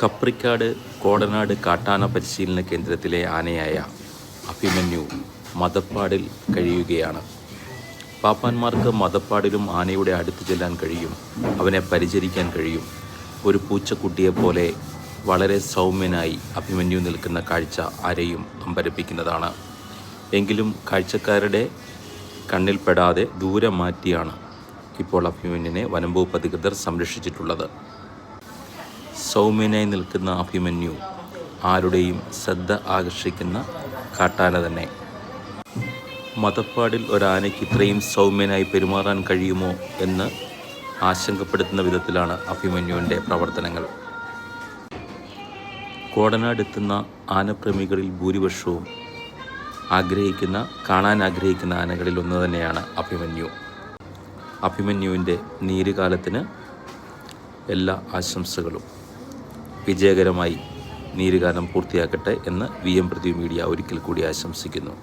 കപ്രിക്കാട് കോടനാട് കാട്ടാന പരിശീലന കേന്ദ്രത്തിലെ ആനയായ അഭിമന്യു മതപ്പാടിൽ കഴിയുകയാണ്. പാപ്പാന്മാർക്ക് മതപ്പാടിലും ആനയുടെ അടുത്ത് ചെല്ലാൻ കഴിയും അവനെ പരിചരിക്കാൻ കഴിയും. ഒരു പൂച്ചക്കുട്ടിയെപ്പോലെ വളരെ സൗമ്യനായി അഭിമന്യു നിൽക്കുന്ന കാഴ്ച ആരെയും അമ്പരപ്പിക്കുന്നതാണ് എങ്കിലും കാഴ്ചക്കാരുടെ കണ്ണിൽപ്പെടാതെ ദൂരെ മാറ്റിയാണ് ഇപ്പോൾ അഭിമന്യുവിനെ വനംവകുപ്പ് അധികൃതർ സംരക്ഷിച്ചിട്ടുള്ളത്. സൗമ്യനായി നിൽക്കുന്ന അഭിമന്യു ആരുടെയും ശ്രദ്ധ ആകർഷിക്കുന്ന കാട്ടാന തന്നെ. മതപ്പാടിൽ ഒരാനയ്ക്ക് ഇത്രയും സൗമ്യനായി പെരുമാറാൻ കഴിയുമോ എന്ന് ആശങ്കപ്പെടുത്തുന്ന വിധത്തിലാണ് അഭിമന്യുവിന്റെ പ്രവർത്തനങ്ങൾ. കോടനാടെത്തുന്ന ആനപ്രേമികളിൽ ഭൂരിപക്ഷവും ആഗ്രഹിക്കുന്ന കാണാൻ ആഗ്രഹിക്കുന്ന ആനകളിൽ ഒന്ന് തന്നെയാണ് അഭിമന്യു. അഭിമന്യുവിന്റെ നീരുകാലത്തിന് എല്ലാ ആശംസകളും. വിജയകരമായി നീരുകാലം പൂർത്തിയാക്കട്ടെ എന്ന് വി എം പൃഥ്വി മീഡിയ ഒരിക്കൽ കൂടി ആശംസിക്കുന്നു.